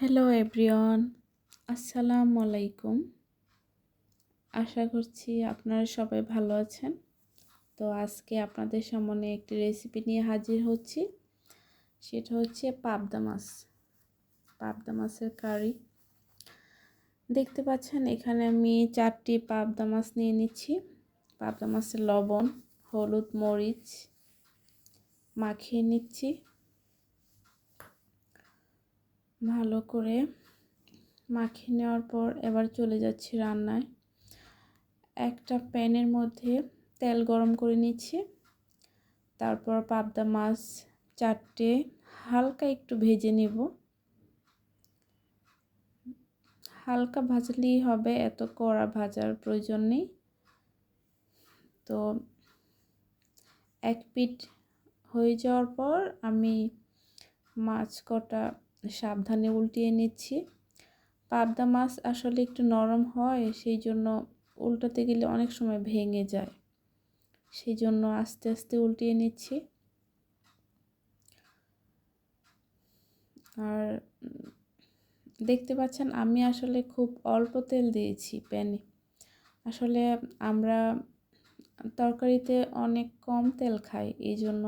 Hello everyone আসসালামু আলাইকুম আশা করছি আপনারা সবাই ভালো আছেন। তো আজকে আপনাদের সামনে একটি রেসিপি নিয়ে হাজির হচ্ছি। সেটা হচ্ছে পাবদা মাছ। পাবদা মাছের কারি। দেখতে পাচ্ছেন, এখানে আমি চারটি পাবদা মাছ নিয়ে নিচ্ছি। পাবদা মাছের লবণ, হলুদ, মরিচ মাখিয়ে নিচ্ছি। ভালো করে মাখিয়ে নেওয়ার পর এবার চলে যাচ্ছি রান্নায়। একটা প্যানের মধ্যে তেল গরম করে নিচ্ছি। তারপর পাবদা মাছ চারটে হালকা একটু ভেজে নেব। হালকা ভাজলেই হবে, এত কড়া ভাজার প্রয়োজন নেই। তো এক পিঠ হয়ে যাওয়ার পর আমি মাছ কটা সাবধানে উল্টিয়ে নিচ্ছি। পাবদা মাছ আসলে একটু নরম হয় সেই জন্য উল্টাতে গেলে অনেক সময় ভেঙে যায়। সেই জন্য আস্তে আস্তে উল্টিয়ে নিচ্ছি। আর দেখতে পাচ্ছেন, আমি আসলে খুব অল্প তেল দিয়েছি প্যানে। আসলে আমরা তরকারিতে অনেক কম তেল খাই এই জন্য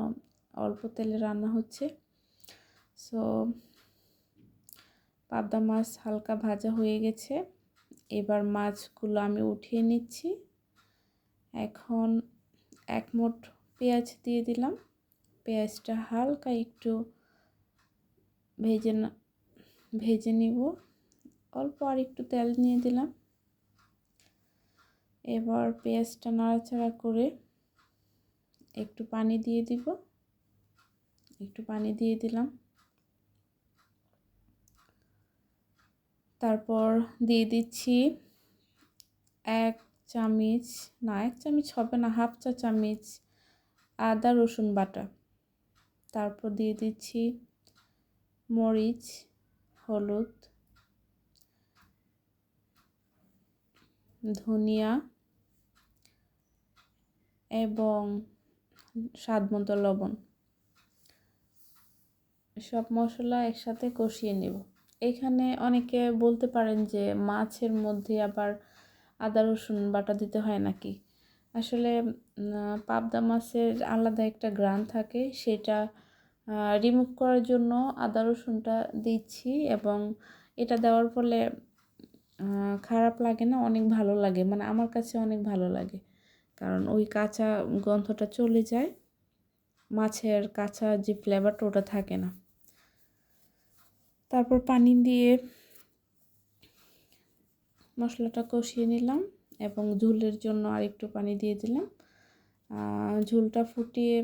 অল্প তেলে রান্না হচ্ছে। সো পাবদা মাছ হালকা ভাজা হয়ে গেছে। এবার মাছগুলো আমি উঠিয়ে নিচ্ছি। এখন এক মোট পেঁয়াজ দিয়ে দিলাম। পেঁয়াজটা হালকা একটু ভেজে না, ভেজে নিব। অল্প আর একটু তেল নিয়ে দিলাম। এবার পেঁয়াজটা নাড়াচাড়া করে একটু পানি দিয়ে দিব। একটু পানি দিয়ে দিলাম। তারপর দিয়ে দিচ্ছি এক চামচ, না, এক চামচ হবে না, হাফ চা চামচ আদা রসুন বাটা। তারপর দিয়ে দিচ্ছি মরিচ, হলুদ, ধনিয়া এবং স্বাদ মতো লবণ। সব মশলা একসাথে কষিয়ে নেব। এখানে অনেকে বলতে পারেন যে মাছের মধ্যে আবার আদা, রসুন বাটা দিতে হয় নাকি? আসলে পাবদা মাছের আলাদা একটা গ্রান থাকে। সেটা রিমুভ করার জন্য আদা, রসুনটা দিচ্ছি এবং এটা দেওয়ার ফলে খারাপ লাগে না, অনেক ভালো লাগে। মানে আমার কাছে অনেক ভালো লাগে। কারণ ওই কাঁচা গন্ধটা চলে যায়। মাছের কাঁচা যে ফ্লেভারটা ওটা থাকে না। তারপর পানি দিয়ে মশলাটা কষিয়ে নিলাম এবং ঝোলের জন্য আরেকটু পানি দিয়ে দিলাম। ঝোলটা ফুটিয়ে,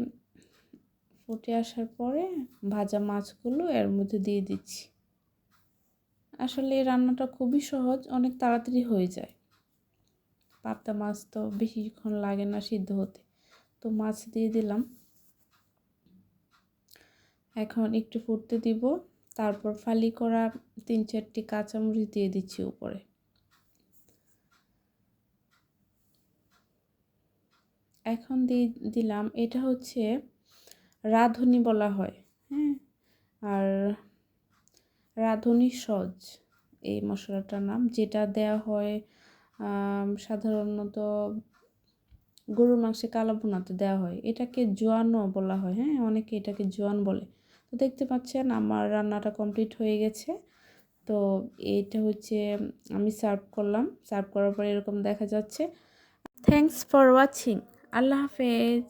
ফুটে আসার পরে ভাজা মাছগুলো এর মধ্যে দিয়ে দিচ্ছি। আসলে এই রান্নাটা খুবই সহজ, অনেক তাড়াতাড়ি হয়ে যায়। পাবদা মাছ তো বেশিক্ষণ লাগে না সিদ্ধ হতে। তো মাছ দিয়ে দিলাম। এখন একটু ফুটতে দিব। তারপর ফালি করা তিন চারটি কাঁচামরিচ দিয়ে দিচ্ছি উপরে। এখন দিয়ে দিলাম, এটা হচ্ছে রাঁধুনি বলা হয় হ্যাঁ? আর রাঁধুনি সজ, এই মশলাটার নাম, যেটা দেয়া হয় সাধারণত গরুর মাংসে কালো ভুনাতে দেওয়া হয়। এটাকে জোয়ানও বলা হয় হ্যাঁ? অনেকে এটাকে জোয়ান বলে। দেখতে পাচ্ছেন আমার রান্নাটা কমপ্লিট হয়ে গেছে। তো এটা হচ্ছে, আমি সার্ভ করলাম। সার্ভ করার পরে এরকম দেখা যাচ্ছে। থ্যাংকস ফর ওয়াচিং আল্লাহ হাফেজ।